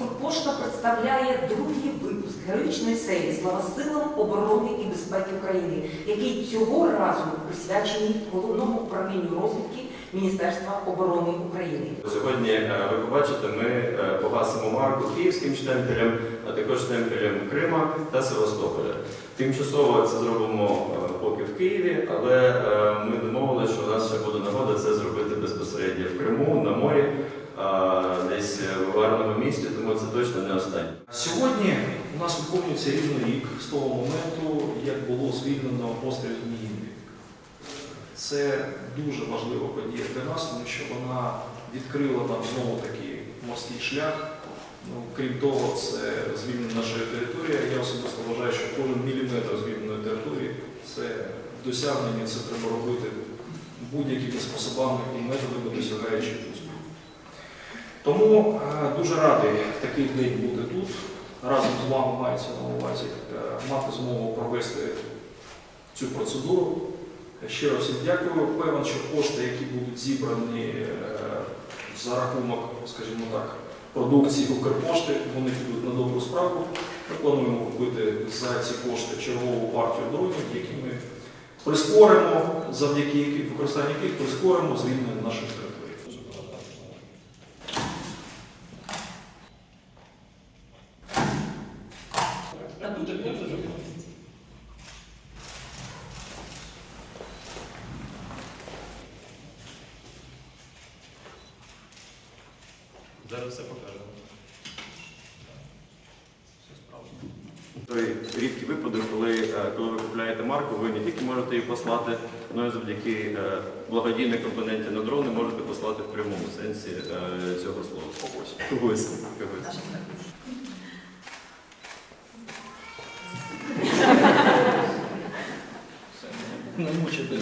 Укрпошта представляє другий випуск героїчної серії Слава силам оборони і безпеки України, який цього разу присвячений головному управлінню розвідки Міністерства оборони України. Сьогодні е, ви побачите, ми е, погасимо марку київським штемпелем, а також штемпелем Крима та Севастополя. Тимчасово це зробимо е, поки в Києві, але ми домовилися, що у нас ще буде місті, тому це точно не останнє. Сьогодні у нас виповнюється рівно рік з того моменту, як було звільнено острів Зміїний. Це дуже важлива подія для нас, тому що вона відкрила нам знову таки морський шлях. Ну, крім того, це звільнена наша територія. Я особисто вважаю, що кожен міліметр звільненої території це досягнення, це треба робити будь-якими способами і методами досягаючи успіху. Тому е, дуже радий в такий день бути тут. Разом з вами мається на увазі е, мати змогу провести цю процедуру. Ще раз всім дякую. Певен, що кошти, які будуть зібрані е, за рахунок, скажімо так, продукції Укрпошти, вони підуть на добру справу. Ми плануємо купити за ці кошти чергову партію дронів, які ми прискоримо, завдяки використанню яких прискоримо звільнення наших територій. Зараз все покажемо. Той рідкий випадок, коли, е, коли ви купляєте марку, ви не тільки можете її послати, але й завдяки е, благодійній компоненті на дрони можете послати в прямому сенсі е, цього слова. Когось. Когось. Когось. Не мучити.